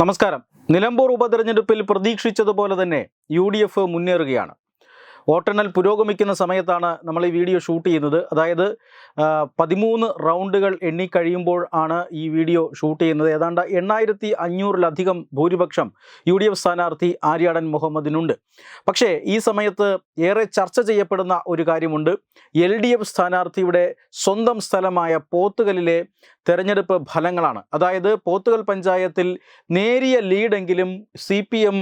നമസ്കാരം. നിലമ്പൂർ ഉപതെരഞ്ഞെടുപ്പിൽ പ്രതീക്ഷിച്ചതുപോലെ തന്നെ യു ഡി എഫ് മുന്നേറുകയാണ്. വോട്ടെണ്ണൽ പുരോഗമിക്കുന്ന സമയത്താണ് നമ്മൾ ഈ വീഡിയോ ഷൂട്ട് ചെയ്യുന്നത്. അതായത് പതിമൂന്ന് റൗണ്ടുകൾ എണ്ണിക്കഴിയുമ്പോൾ ആണ് ഈ വീഡിയോ ഷൂട്ട് ചെയ്യുന്നത്. ഏതാണ്ട് എണ്ണായിരത്തി അഞ്ഞൂറിലധികം ഭൂരിപക്ഷം യു ഡി എഫ് സ്ഥാനാർത്ഥി ആര്യാടൻ മുഹമ്മദിനുണ്ട്. പക്ഷേ ഈ സമയത്ത് ഏറെ ചർച്ച ചെയ്യപ്പെടുന്ന ഒരു കാര്യമുണ്ട്. എൽ ഡി എഫ് സ്ഥാനാർത്ഥിയുടെ സ്വന്തം സ്ഥലമായ പോത്തുകലിലെ തെരഞ്ഞെടുപ്പ് ഫലങ്ങളാണ്. അതായത് പോത്തുകൽ പഞ്ചായത്തിൽ നേരിയ ലീഡെങ്കിലും സി പി എം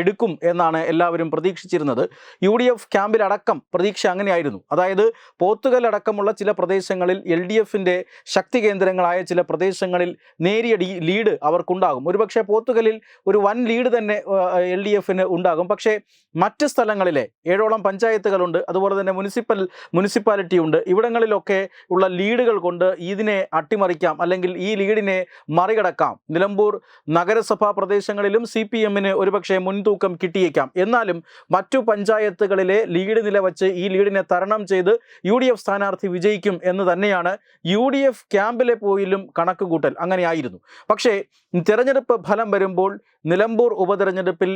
എടുക്കും എന്നാണ് എല്ലാവരും പ്രതീക്ഷിച്ചിരുന്നത്. യു ഡി എഫ് ക്യാമ്പിലടക്കം പ്രതീക്ഷ അങ്ങനെയായിരുന്നു. അതായത് പോത്തുകൽ അടക്കമുള്ള ചില പ്രദേശങ്ങളിൽ എൽ ഡി എഫിന്റെ ശക്തി കേന്ദ്രങ്ങളായ ചില പ്രദേശങ്ങളിൽ നേരിയ ലീഡ് അവർക്കുണ്ടാകും. ഒരുപക്ഷെ പോത്തുകലിൽ ഒരു വൻ ലീഡ് തന്നെ എൽ ഡി എഫിന് ഉണ്ടാകും. പക്ഷേ മറ്റ് സ്ഥലങ്ങളിലെ ഏഴോളം പഞ്ചായത്തുകളുണ്ട് അതുപോലെ തന്നെ മുനിസിപ്പൽ മുനിസിപ്പാലിറ്റി ഉണ്ട് ഇവിടങ്ങളിലൊക്കെ ഉള്ള ലീഡുകൾ കൊണ്ട് ഇതിനെ അട്ടിമറിക്കാം അല്ലെങ്കിൽ ഈ ലീഡിനെ മറികടക്കാം. നിലമ്പൂർ നഗരസഭാ പ്രദേശങ്ങളിലും സി പി എമ്മിന് ഒരുപക്ഷെ മുൻതൂക്കം കിട്ടിയേക്കാം. എന്നാലും മറ്റു പഞ്ചായത്തുകളിലെ ലീഡ് നില വച്ച് ഈ ലീഡിനെ തരണം ചെയ്ത് യു ഡി എഫ് സ്ഥാനാർത്ഥി വിജയിക്കും എന്ന് തന്നെയാണ് യു ഡി എഫ് ക്യാമ്പിലെ പോയിലും കണക്കുകൂട്ടൽ അങ്ങനെയായിരുന്നു. പക്ഷേ തെരഞ്ഞെടുപ്പ് ഫലം വരുമ്പോൾ നിലമ്പൂർ ഉപതെരഞ്ഞെടുപ്പിൽ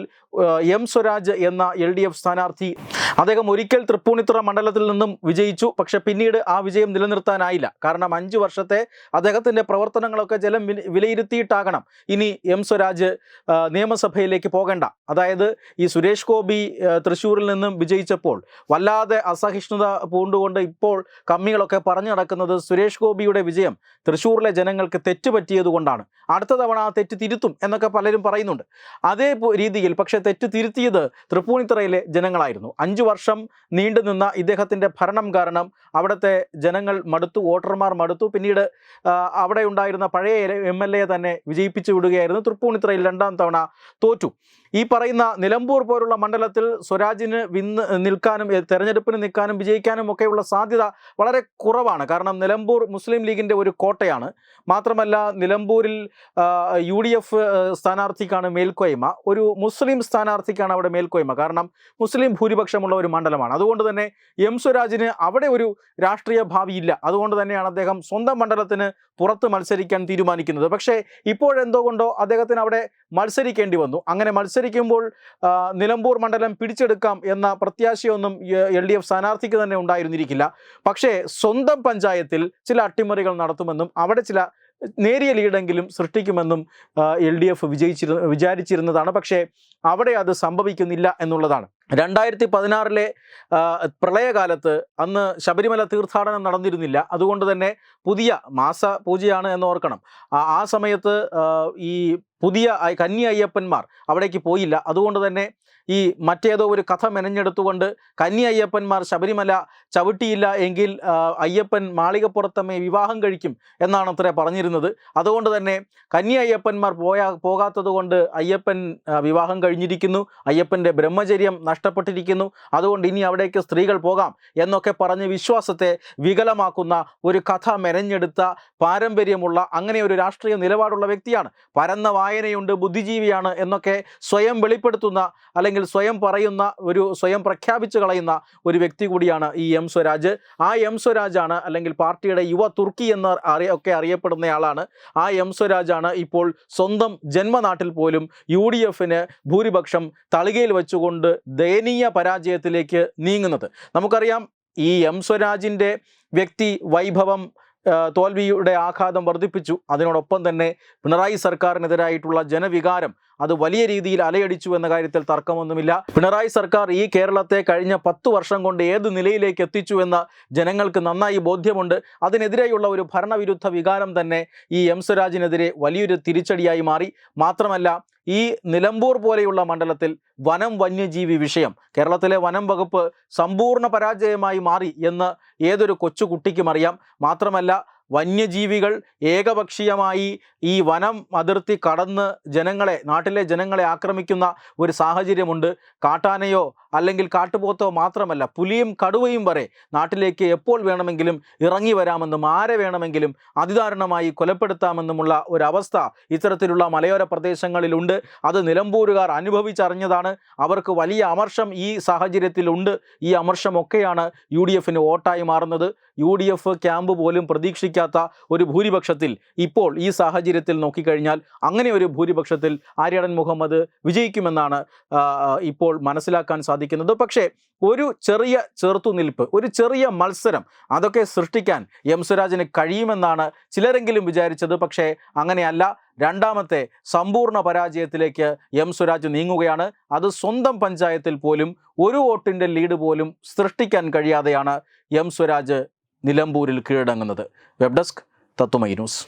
എം സ്വരാജ് എന്ന എൽ ഡി എഫ് സ്ഥാനാർത്ഥി അദ്ദേഹം ഒരിക്കൽ തൃപ്പൂണിത്തുറ മണ്ഡലത്തിൽ നിന്നും വിജയിച്ചു. പക്ഷെ പിന്നീട് ആ വിജയം നിലനിർത്താനായില്ല. കാരണം അഞ്ചു വർഷത്തെ അദ്ദേഹത്തിന്റെ പ്രവർത്തനങ്ങളൊക്കെ ജലം വിലയിരുത്തിയിട്ടാകണം. ഇനി എം സ്വരാജ് നിയമസഭയിലേക്ക് പോകേണ്ട. അതായത് ഈ സുരേഷ് ഗോപി തൃശ്ശൂരിൽ നിന്നും വിജയിച്ചപ്പോൾ വല്ലാതെ അസഹിഷ്ണുത പൂണ്ടുകൊണ്ട് ഇപ്പോൾ കമ്മികളൊക്കെ പറഞ്ഞു നടക്കുന്നത് സുരേഷ് ഗോപിയുടെ വിജയം തൃശ്ശൂരിലെ ജനങ്ങൾക്ക് തെറ്റുപറ്റിയതുകൊണ്ടാണ്. അടുത്ത തവണ ആ തെറ്റ് തിരുത്തും എന്നൊക്കെ പലരും പറയുന്നുണ്ട്. അതേ രീതിയിൽ പക്ഷേ തെറ്റ് തിരുത്തിയത് തൃപ്പൂണിത്തറയിലെ ജനങ്ങളായിരുന്നു. അഞ്ചു വർഷം നീണ്ടുനിന്ന ഇദ്ദേഹത്തിന്റെ ഭരണം കാരണം അവിടുത്തെ ജനങ്ങൾ മടുത്തു വോട്ടർമാർ മടുത്തു. പിന്നീട് അവിടെ ഉണ്ടായിരുന്ന പഴയ എം എൽ എ തന്നെ വിജയിപ്പിച്ചു വിടുകയായിരുന്നു. തൃപ്പൂണിത്തറയിൽ രണ്ടാം തവണ തോറ്റു. ഈ പറയുന്ന നിലമ്പൂർ പോലുള്ള മണ്ഡലത്തിൽ സ്വരാജിന് വിന്ന് നിൽക്കാനും തെരഞ്ഞെടുപ്പിന് നിൽക്കാനും വിജയിക്കാനും ഒക്കെയുള്ള സാധ്യത വളരെ കുറവാണ്. കാരണം നിലമ്പൂർ മുസ്ലിം ലീഗിന്റെ ഒരു കോട്ടയാണ്. മാത്രമല്ല നിലമ്പൂരിൽ യു ഡി എഫ് സ്ഥാനാർത്ഥിക്കാണ് മേൽക്കോയ്മ. ഒരു മുസ്ലിം സ്ഥാനാർത്ഥിക്കാണ് അവിടെ മേൽക്കോയ്മ. കാരണം മുസ്ലിം ഭൂരിപക്ഷമുള്ള ഒരു മണ്ഡലമാണ്. അതുകൊണ്ട് തന്നെ എം സ്വരാജിന് അവിടെ ഒരു രാഷ്ട്രീയ ഭാവിയില്ല അതുകൊണ്ട് തന്നെയാണ് അദ്ദേഹം സ്വന്തം മണ്ഡലത്തിന് പുറത്ത് മത്സരിക്കാൻ തീരുമാനിക്കുന്നത്. പക്ഷേ ഇപ്പോഴെന്തോ കൊണ്ടോ അദ്ദേഹത്തിന് അവിടെ മത്സരിക്കേണ്ടി വന്നു. അങ്ങനെ മത്സരിക്കുമ്പോൾ നിലമ്പൂർ മണ്ഡലം പിടിച്ചെടുക്കാം എന്ന പ്രത്യാശയൊന്നും എൽ ഡി എഫ് സ്ഥാനാർത്ഥിക്ക് തന്നെ ഉണ്ടായിരുന്നിരിക്കില്ല. പക്ഷേ സ്വന്തം പഞ്ചായത്തിൽ ചില അട്ടിമറികൾ നടത്തുമെന്നും അവിടെ ചില നേരിയ ലീഡെങ്കിലും സൃഷ്ടിക്കുമെന്നും എൽ ഡി എഫ് വിജയിച്ചിരു വിചാരിച്ചിരുന്നതാണ്. പക്ഷേ അവിടെ അത് സംഭവിക്കുന്നില്ല എന്നുള്ളതാണ്. രണ്ടായിരത്തി പതിനാറിലെ പ്രളയകാലത്ത് അന്ന് ശബരിമല തീർത്ഥാടനം നടന്നിരുന്നില്ല. അതുകൊണ്ട് തന്നെ പുതിയ മാസ പൂജയാണ് എന്ന് ഓർക്കണം. ആ- സമയത്ത് ഈ പുതിയ കന്നി അയ്യപ്പന്മാർ അവിടേക്ക് പോയില്ല. അതുകൊണ്ട് തന്നെ ഈ മറ്റേതോ ഒരു കഥ മെനഞ്ഞെടുത്തുകൊണ്ട് കന്നി അയ്യപ്പന്മാർ ശബരിമല ചവിട്ടിയില്ല എങ്കിൽ അയ്യപ്പൻ മാളികപ്പുറത്തമ്മയെ വിവാഹം കഴിക്കും എന്നാണ് അത്രേ പറഞ്ഞിരുന്നത്. അതുകൊണ്ട് തന്നെ കന്നി അയ്യപ്പന്മാർ പോയാ പോകാത്തത് കൊണ്ട് അയ്യപ്പൻ വിവാഹം കഴിഞ്ഞിരിക്കുന്നു. അയ്യപ്പന്റെ ബ്രഹ്മചര്യം നഷ്ടപ്പെട്ടിരിക്കുന്നു. അതുകൊണ്ട് ഇനി അവിടേക്ക് സ്ത്രീകൾ പോകാം എന്നൊക്കെ പറഞ്ഞ് വിശ്വാസത്തെ വികലമാക്കുന്ന ഒരു കഥ മെനഞ്ഞെടുത്ത പാരമ്പര്യമുള്ള അങ്ങനെ ഒരു രാഷ്ട്രീയ നിലപാടുള്ള വ്യക്തിയാണ്. പരന്ന വായനയുണ്ട് ബുദ്ധിജീവിയാണ് എന്നൊക്കെ സ്വയം വെളിപ്പെടുത്തുന്ന അല്ലെങ്കിൽ സ്വയം പറയുന്ന ഒരു സ്വയം പ്രഖ്യാപിച്ചു കളയുന്ന ഒരു വ്യക്തി കൂടിയാണ് ഈ എം സ്വരാജ്. ആ എം സ്വരാജാണ് അല്ലെങ്കിൽ പാർട്ടിയുടെ യുവ തുർക്കി എന്ന് അറിയ ഒക്കെ അറിയപ്പെടുന്നയാളാണ് ആ എം സ്വരാജാണ് ഇപ്പോൾ സ്വന്തം ജന്മനാട്ടിൽ പോലും യു ഡി എഫിന് ഭൂരിപക്ഷം തളികയിൽ വെച്ചുകൊണ്ട് ദയനീയ പരാജയത്തിലേക്ക് നീങ്ങുന്നത്. നമുക്കറിയാം ഈ എം സ്വരാജിന്റെ വ്യക്തി വൈഭവം തോൽവിയുടെ ആഘാതം വർദ്ധിപ്പിച്ചു. അതിനോടൊപ്പം തന്നെ പിണറായി സർക്കാരിനെതിരായിട്ടുള്ള ജനവികാരം അത് വലിയ രീതിയിൽ അലയടിച്ചു എന്ന കാര്യത്തിൽ തർക്കമൊന്നുമില്ല. പിണറായി സർക്കാർ ഈ കേരളത്തെ കഴിഞ്ഞ പത്തു വർഷം കൊണ്ട് ഏത് നിലയിലേക്ക് എത്തിച്ചു എന്ന് ജനങ്ങൾക്ക് നന്നായി ബോധ്യമുണ്ട്. അതിനെതിരെയുള്ള ഒരു ഭരണവിരുദ്ധ വികാരം തന്നെ ഈ എം സ്വരാജിനെതിരെ വലിയൊരു തിരിച്ചടിയായി മാറി. മാത്രമല്ല ഈ നിലമ്പൂർ പോലെയുള്ള മണ്ഡലത്തിൽ വനം വന്യജീവി വിഷയം കേരളത്തിലെ വനം വകുപ്പ് സമ്പൂർണ പരാജയമായി മാറി എന്ന് ഏതൊരു കൊച്ചു കുട്ടിക്കും അറിയാം. മാത്രമല്ല വന്യജീവികൾ ഏകപക്ഷീയമായി ഈ വനം അതിർത്തി കടന്ന് ജനങ്ങളെ നാട്ടിലെ ജനങ്ങളെ ആക്രമിക്കുന്ന ഒരു സാഹചര്യമുണ്ട്. കാട്ടാനയോ അല്ലെങ്കിൽ കാട്ടുപോത്തോ മാത്രമല്ല പുലിയും കടുവയും വരെ നാട്ടിലേക്ക് എപ്പോൾ വേണമെങ്കിലും ഇറങ്ങി വരാമെന്നും ആരെ വേണമെങ്കിലും അതിദാരുണമായി കൊലപ്പെടുത്താമെന്നുമുള്ള ഒരവസ്ഥ ഇത്തരത്തിലുള്ള മലയോര പ്രദേശങ്ങളിലുണ്ട്. അത് നിലമ്പൂരുകാർ അനുഭവിച്ചറിഞ്ഞതാണ്. അവർക്ക് വലിയ അമർഷം ഈ സാഹചര്യത്തിലുണ്ട്. ഈ അമർഷമൊക്കെയാണ് യു ഡി എഫിന് വോട്ടായി മാറുന്നത്. യു ഡി എഫ് ക്യാമ്പ് പോലും പ്രതീക്ഷിക്കാത്ത ഒരു ഭൂരിപക്ഷത്തിൽ ഇപ്പോൾ ഈ സാഹചര്യത്തിൽ നോക്കിക്കഴിഞ്ഞാൽ അങ്ങനെ ഒരു ഭൂരിപക്ഷത്തിൽ ആര്യടൻ മുഹമ്മദ് വിജയിക്കുമെന്നാണ് ഇപ്പോൾ മനസ്സിലാക്കാൻ സാധിക്കുന്നത്. പക്ഷേ ഒരു ചെറിയ ചെറുത്തുനിൽപ്പ് ഒരു ചെറിയ മത്സരം അതൊക്കെ സൃഷ്ടിക്കാൻ എം സ്വരാജിന് കഴിയുമെന്നാണ് ചിലരെങ്കിലും വിചാരിച്ചത്. പക്ഷേ അങ്ങനെയല്ല. രണ്ടാമത്തെ സമ്പൂർണ പരാജയത്തിലേക്ക് എം സ്വരാജ് നീങ്ങുകയാണ്. അത് സ്വന്തം പഞ്ചായത്തിൽ പോലും ഒരു വോട്ടിന്റെ ലീഡ് പോലും സൃഷ്ടിക്കാൻ കഴിയാതെയാണ് എം സ്വരാജ് നിലമ്പൂരിൽ കീഴടങ്ങുന്നത്. വെബ് ഡെസ്ക് തത്തുമൈ ന്യൂസ്.